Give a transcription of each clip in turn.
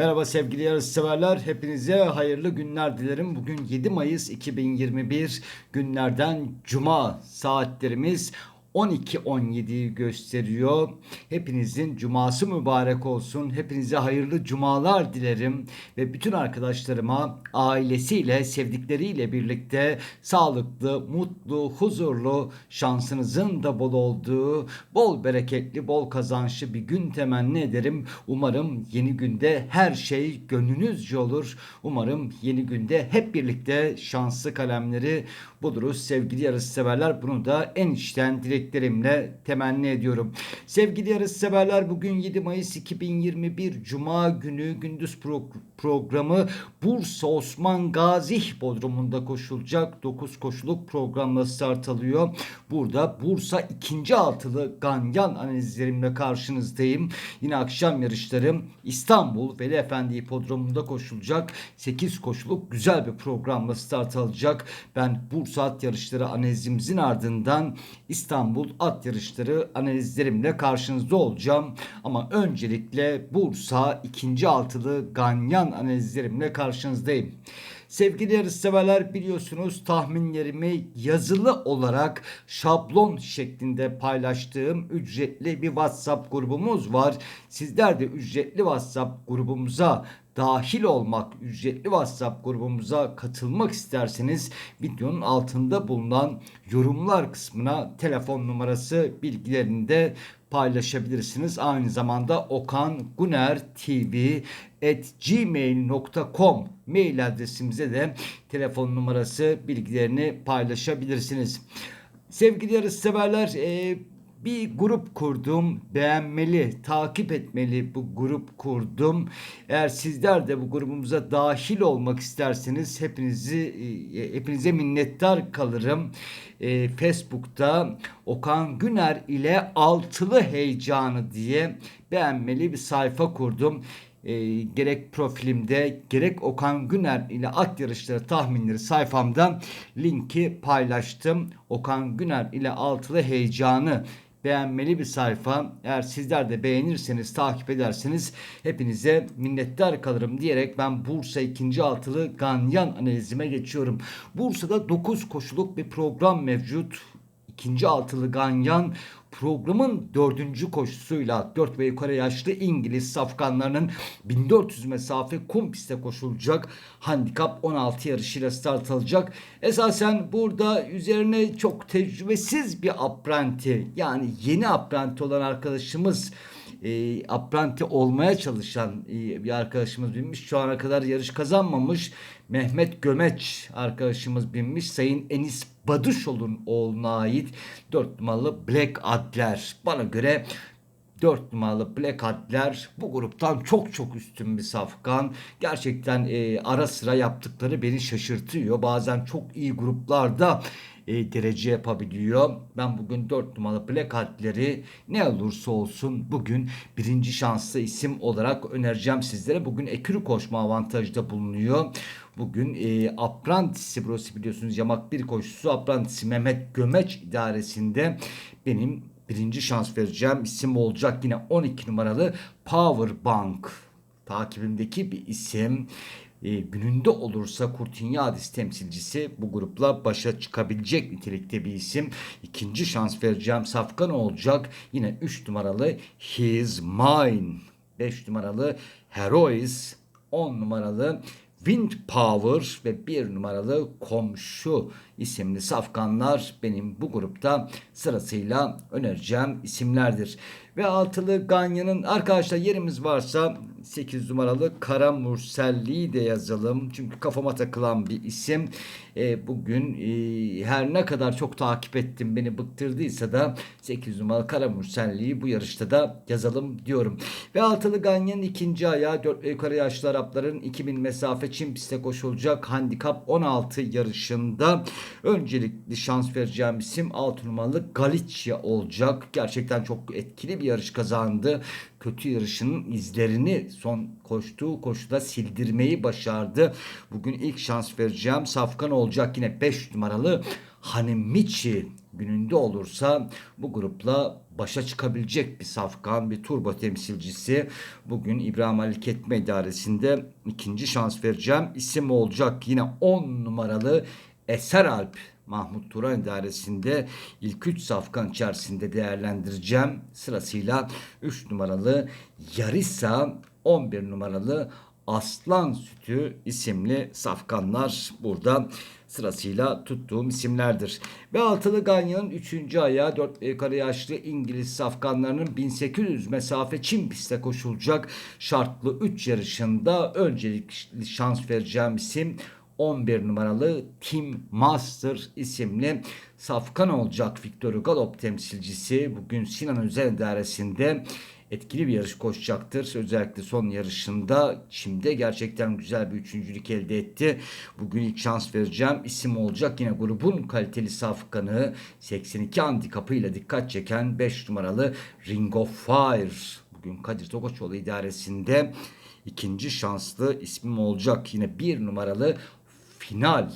Merhaba sevgili yarışseverler. Hepinize hayırlı günler dilerim. Bugün 7 Mayıs 2021 günlerden Cuma saatlerimiz 12.17'yi gösteriyor. Hepinizin cuması mübarek olsun. Hepinize hayırlı cumalar dilerim. Ve bütün arkadaşlarıma ailesiyle, sevdikleriyle birlikte sağlıklı, mutlu, huzurlu, şansınızın da bol olduğu, bol bereketli, bol kazançlı bir gün temenni ederim. Umarım yeni günde her şey gönlünüzce olur. Umarım yeni günde hep birlikte şanslı kalemleri buluruz. Sevgili yarışseverler bunu da en içten dileklerimle temenni ediyorum. Sevgili yarışseverler bugün 7 Mayıs 2021 Cuma günü gündüz pro- programı Bursa Osman Gazi Bodrum'unda koşulacak 9 koşuluk programla start alıyor. Burada Bursa ikinci altılı ganyan analizlerimle karşınızdayım. Yine akşam yarışlarım İstanbul Veli Efendi Hipodromu'nda koşulacak 8 koşuluk güzel bir programla start alacak. Ben Bursa at yarışları analizimizin ardından İstanbul at yarışları analizlerimle karşınızda olacağım. Ama öncelikle Bursa ikinci altılı ganyan analizlerimle karşınızdayım. Sevgili yarışseverler biliyorsunuz tahminlerimi yazılı olarak şablon şeklinde paylaştığım ücretli bir WhatsApp grubumuz var. Sizler de ücretli WhatsApp grubumuza dahil olmak, ücretli WhatsApp grubumuza katılmak isterseniz videonun altında bulunan yorumlar kısmına telefon numarası bilgilerini de paylaşabilirsiniz. Aynı zamanda Okan Guner TV mail adresimize de telefon numarası bilgilerini paylaşabilirsiniz. Sevgili yarışseverler e, bir grup kurdum. Beğenmeli, takip etmeli bu grup kurdum. Eğer sizler de bu grubumuza dahil olmak isterseniz hepinizi e, hepinize minnettar kalırım. E, Facebook'ta Okan Güner ile Altılı Heyecanı diye beğenmeli bir sayfa kurdum e, gerek profilimde gerek Okan Güner ile at yarışları tahminleri sayfamda linki paylaştım. Okan Güner ile altılı heyecanı beğenmeli bir sayfa. Eğer sizler de beğenirseniz, takip ederseniz hepinize minnettar kalırım diyerek ben Bursa 2. altılı ganyan analizime geçiyorum. Bursa'da 9 koşuluk bir program mevcut. İkinci altılı ganyan programın dördüncü koşusuyla 4 ve yukarı yaşlı İngiliz safkanlarının 1400 mesafe kum pistte koşulacak. Handikap 16 yarışıyla start alacak. Esasen burada üzerine çok tecrübesiz bir apprenti yani yeni apprenti olan arkadaşımız e, apprenti olmaya çalışan e, bir arkadaşımız binmiş. Şu ana kadar yarış kazanmamış. Mehmet Gömeç arkadaşımız binmiş. Sayın Enis Baduşoğlu'nun oğluna ait 4 numaralı Black Adler. Bana göre 4 numaralı Black Adler bu gruptan çok çok üstün bir safkan. Gerçekten e, ara sıra yaptıkları beni şaşırtıyor. Bazen çok iyi gruplarda e, derece yapabiliyor. Ben bugün 4 numaralı Black Adler'i ne olursa olsun bugün birinci şanslı isim olarak önereceğim sizlere. Bugün ekürü koşma avantajda bulunuyor. Bugün e, Aprantisi burası biliyorsunuz yamak bir koşusu Aprantisi Mehmet Gömeç idaresinde benim birinci şans vereceğim isim olacak yine 12 numaralı Power Bank takibimdeki bir isim e, gününde olursa Kurtinyadis temsilcisi bu grupla başa çıkabilecek nitelikte bir isim. İkinci şans vereceğim Safkan olacak. Yine 3 numaralı His Mine. 5 numaralı Heroes. 10 numaralı Wind Power ve bir numaralı Komşu isimli safkanlar benim bu grupta sırasıyla önereceğim isimlerdir. Ve altılı Ganya'nın arkadaşlar yerimiz varsa 8 numaralı Kara Murselli'yi de yazalım. Çünkü kafama takılan bir isim. E, bugün e, her ne kadar çok takip ettim beni bıktırdıysa da 8 numaralı Kara Murselli'yi bu yarışta da yazalım diyorum. Ve altılı Ganya'nın ikinci ayağı 4 yukarı yaşlı Arapların 2000 mesafe çim piste koşulacak handikap 16 yarışında öncelikli şans vereceğim isim 6 numaralı Galicia olacak. Gerçekten çok etkili bir yarış kazandı. Kötü yarışının izlerini son koştuğu koşuda sildirmeyi başardı. Bugün ilk şans vereceğim Safkan olacak yine 5 numaralı Hanemichi gününde olursa bu grupla başa çıkabilecek bir safkan, bir turbo temsilcisi. Bugün İbrahim Halil Ketme İdaresi'nde ikinci şans vereceğim. İsim olacak yine 10 numaralı Eser Alp Mahmut Turan idaresinde ilk 3 safkan içerisinde değerlendireceğim. Sırasıyla 3 numaralı Yarisa, 11 numaralı Aslan Sütü isimli safkanlar burada sırasıyla tuttuğum isimlerdir. Ve altılı Ganya'nın 3. ayağı 4 yukarı yaşlı İngiliz safkanlarının 1800 mesafe Çin pistte koşulacak şartlı 3 yarışında öncelikli şans vereceğim isim 11 numaralı Team Master isimli safkan olacak Victor Galop temsilcisi. Bugün Sinan Özel idaresinde etkili bir yarış koşacaktır. Özellikle son yarışında şimdi gerçekten güzel bir üçüncülük elde etti. Bugün ilk şans vereceğim. isim olacak yine grubun kaliteli safkanı 82 handikapıyla dikkat çeken 5 numaralı Ring of Fire. Bugün Kadir Tokoçoğlu idaresinde ikinci şanslı ismim olacak. Yine bir numaralı final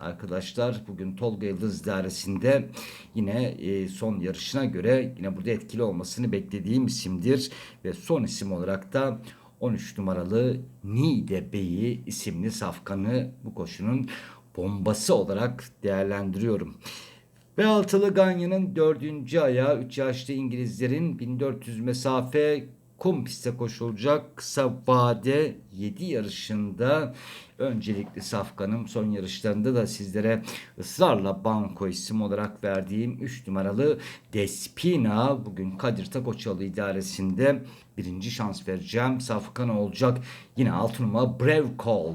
arkadaşlar bugün Tolga Yıldız idaresinde yine e, son yarışına göre yine burada etkili olmasını beklediğim isimdir ve son isim olarak da 13 numaralı Nide Bey'i isimli safkanı bu koşunun bombası olarak değerlendiriyorum. Ve altılı Ganya'nın dördüncü ayağı 3 yaşlı İngilizlerin 1400 mesafe kum piste koşulacak kısa vade 7 yarışında öncelikli safkanım son yarışlarında da sizlere ısrarla banko isim olarak verdiğim 3 numaralı Despina bugün Kadir Takoçalı idaresinde birinci şans vereceğim. Safkan olacak. Yine 6 numara Call.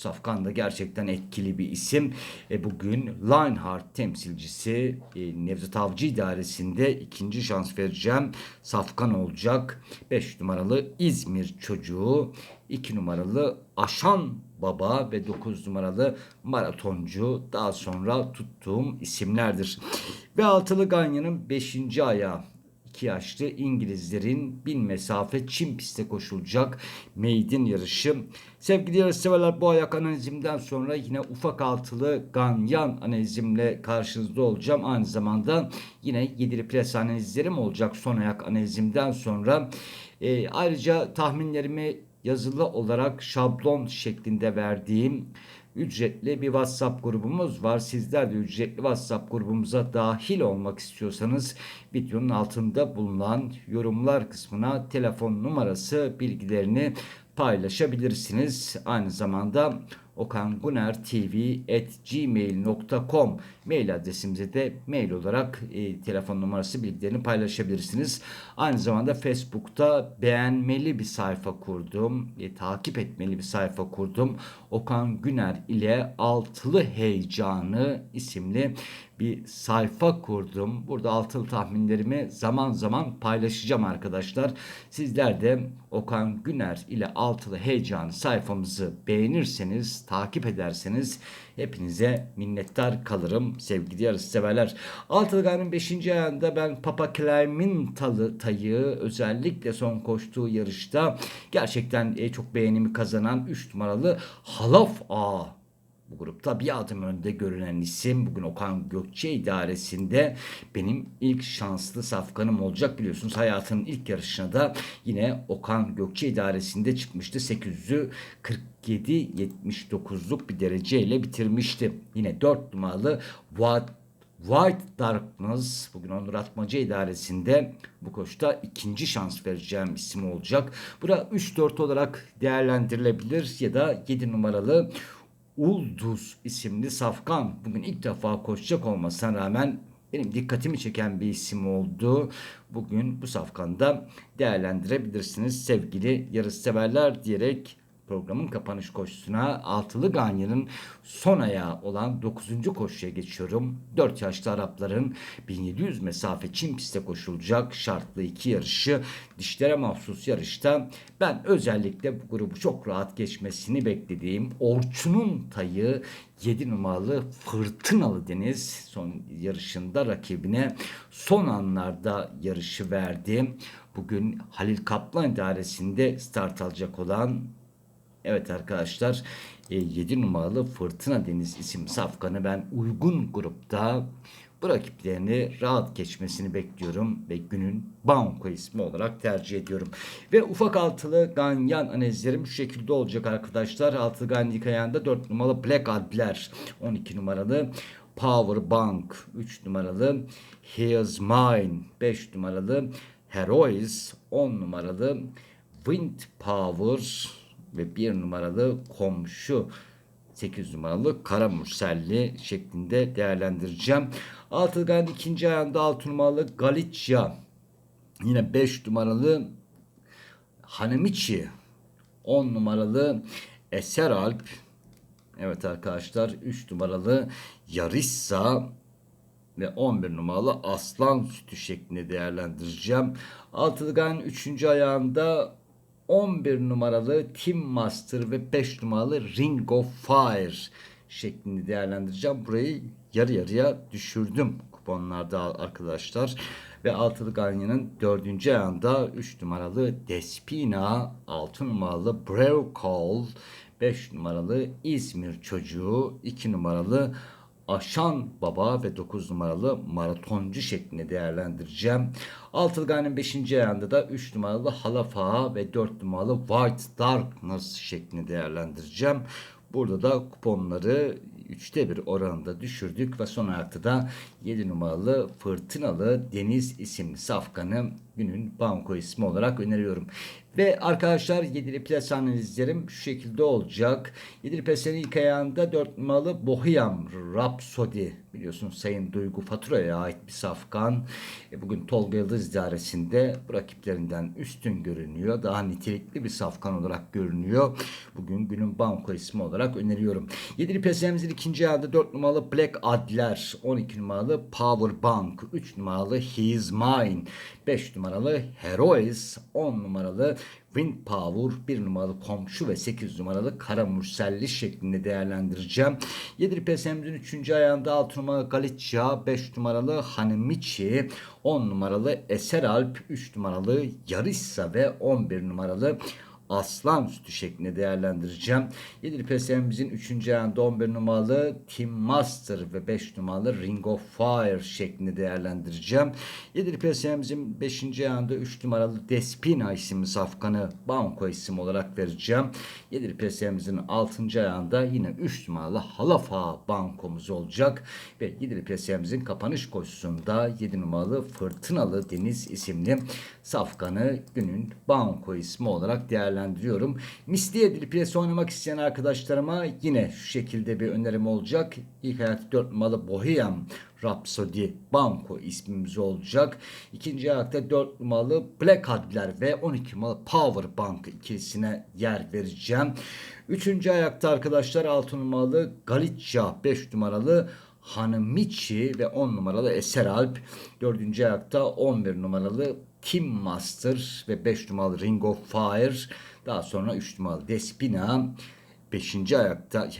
Safkan da gerçekten etkili bir isim. E, bugün Lionheart temsilcisi e, Nevzat Avcı idaresinde ikinci şans vereceğim. Safkan olacak. 5 numaralı İzmir çocuğu. 2 numaralı Aşan Baba ve 9 numaralı maratoncu daha sonra tuttuğum isimlerdir. Ve altılı Ganya'nın 5. ayağı 2 yaşlı İngilizlerin bin mesafe Çin pistte koşulacak maiden yarışı. Sevgili yarışseverler bu ayak analizimden sonra yine ufak altılı ganyan analizimle karşınızda olacağım. Aynı zamanda yine yedili pres analizlerim olacak son ayak analizimden sonra. E, ayrıca tahminlerimi yazılı olarak şablon şeklinde verdiğim ücretli bir WhatsApp grubumuz var. Sizler de ücretli WhatsApp grubumuza dahil olmak istiyorsanız videonun altında bulunan yorumlar kısmına telefon numarası bilgilerini paylaşabilirsiniz. Aynı zamanda okanguner.tv@gmail.com mail adresimize de mail olarak e, telefon numarası bilgilerini paylaşabilirsiniz. Aynı zamanda Facebook'ta beğenmeli bir sayfa kurdum. E, takip etmeli bir sayfa kurdum. Okan Güner ile Altılı Heyecanı isimli bir sayfa kurdum. Burada altılı tahminlerimi zaman zaman paylaşacağım arkadaşlar. Sizler de Okan Güner ile Altılı Heyecan sayfamızı beğenirseniz, takip ederseniz hepinize minnettar kalırım sevgili yarış severler. Altılı Gan'ın 5. ayağında ben Papa talı tayı özellikle son koştuğu yarışta gerçekten e, çok beğenimi kazanan 3 numaralı Halaf A bu grupta bir adım önde görünen isim bugün Okan Gökçe idaresinde benim ilk şanslı safkanım olacak biliyorsunuz hayatının ilk yarışına da yine Okan Gökçe idaresinde çıkmıştı 800'ü 47-79'luk bir dereceyle bitirmişti. Yine 4 numaralı White Darkness bugün Onur Atmaca idaresinde bu koşta ikinci şans vereceğim isim olacak. Bura 3-4 olarak değerlendirilebilir ya da 7 numaralı Ulduz isimli safkan bugün ilk defa koşacak olmasına rağmen benim dikkatimi çeken bir isim oldu. Bugün bu safkanda değerlendirebilirsiniz sevgili yarış severler diyerek programın kapanış koşusuna altılı Ganya'nın son ayağı olan 9. koşuya geçiyorum. 4 yaşlı Arapların 1700 mesafe Çin pistte koşulacak şartlı iki yarışı dişlere mahsus yarışta ben özellikle bu grubu çok rahat geçmesini beklediğim Orçun'un tayı 7 numaralı Fırtınalı Deniz son yarışında rakibine son anlarda yarışı verdi. Bugün Halil Kaplan idaresinde start alacak olan Evet arkadaşlar 7 e, numaralı Fırtına Deniz isim safkanı ben uygun grupta bu rakiplerini rahat geçmesini bekliyorum ve günün banko ismi olarak tercih ediyorum. Ve ufak altılı ganyan analizlerim şu şekilde olacak arkadaşlar. Altılı ganyan ilk ayağında 4 numaralı Black Adler, 12 numaralı Power Bank, 3 numaralı Here's Mine, 5 numaralı Heroes, 10 numaralı Wind Power ve 1 numaralı Komşu 8 numaralı Kara Murselli şeklinde değerlendireceğim. Altılgan ikinci ayağında 6 numaralı Galicia. Yine 5 numaralı Hanemichi. 10 numaralı Eser Alp. Evet arkadaşlar 3 numaralı Yarissa ve 11 numaralı Aslan Sütü şeklinde değerlendireceğim. Altılgan 3. ayağında 11 numaralı Team Master ve 5 numaralı Ring of Fire şeklinde değerlendireceğim. Burayı yarı yarıya düşürdüm kuponlarda arkadaşlar. Ve altılı ganyanın dördüncü ayağında 3 numaralı Despina, 6 numaralı Call, 5 numaralı İzmir Çocuğu, 2 numaralı Aşan Baba ve 9 numaralı maratoncu şeklinde değerlendireceğim. Altılgan'ın 5. ayağında da 3 numaralı Halafa ve 4 numaralı White Darkness şeklinde değerlendireceğim. Burada da kuponları 3'te 1 oranında düşürdük ve son ayakta da 7 numaralı Fırtınalı Deniz isimli safkanı günün banko ismi olarak öneriyorum. Ve arkadaşlar yedili plase analizlerim şu şekilde olacak. Yedili plasenin ilk ayağında 4 numaralı Bohemian Rhapsody biliyorsunuz Sayın Duygu Fatura'ya ait bir safkan. E, bugün Tolga Yıldız idaresinde rakiplerinden üstün görünüyor. Daha nitelikli bir safkan olarak görünüyor. Bugün günün banko ismi olarak öneriyorum. Yedili plasemizin ikinci ayağında 4 numaralı Black Adler, 12 numaralı Power Bank, 3 numaralı He's Mine, 5 numaralı Heroes, 10 numaralı Wind Power, 1 numaralı Komşu ve 8 numaralı Kara Murselli şeklinde değerlendireceğim. 7 PSM'nin 3. ayağında 6 numaralı Galicia, 5 numaralı Hanemichi, 10 numaralı Eser Alp, 3 numaralı Yarissa ve 11 numaralı aslan sütü şeklinde değerlendireceğim. 7 PSM'imizin 3. ayağında 11 numaralı Team Master ve 5 numaralı Ring of Fire şeklinde değerlendireceğim. 7 PSM'imizin 5. ayağında 3 numaralı Despina isimli safkanı banko isim olarak vereceğim. 7 PSM'imizin 6. ayağında yine 3 numaralı Halafa bankomuz olacak. Ve 7 PSM'imizin kapanış koşusunda 7 numaralı Fırtınalı Deniz isimli safkanı günün banko ismi olarak değerlendiriyorum. Misli edilip piyasa oynamak isteyen arkadaşlarıma yine şu şekilde bir önerim olacak. İlk ayakta 4 numaralı Bohemian Rhapsody Banko ismimiz olacak. İkinci ayakta 4 numaralı Black Adler ve 12 numaralı Power Bank ikilisine yer vereceğim. Üçüncü ayakta arkadaşlar 6 numaralı Galicia, 5 numaralı Hanemichi ve 10 numaralı Eser Alp. Dördüncü ayakta 11 numaralı Team Master ve 5 numaralı Ring of Fire. Daha sonra 3 numaralı Despina. 5. ayakta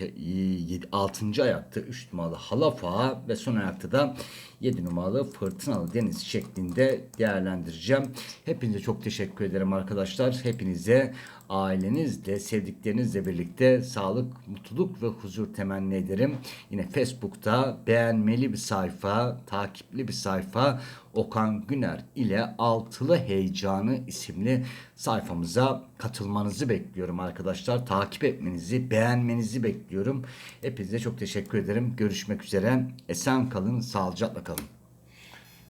6. ayakta 3 numaralı Halafa ve son ayakta da 7 numaralı Fırtınalı Deniz şeklinde değerlendireceğim. Hepinize çok teşekkür ederim arkadaşlar. Hepinize ailenizle, sevdiklerinizle birlikte sağlık, mutluluk ve huzur temenni ederim. Yine Facebook'ta beğenmeli bir sayfa, takipli bir sayfa Okan Güner ile Altılı Heyecanı isimli sayfamıza katılmanızı bekliyorum arkadaşlar. Takip etmenizi, beğenmenizi bekliyorum. Hepinize çok teşekkür ederim. Görüşmek üzere. Esen kalın, sağlıcakla kalın. 만큼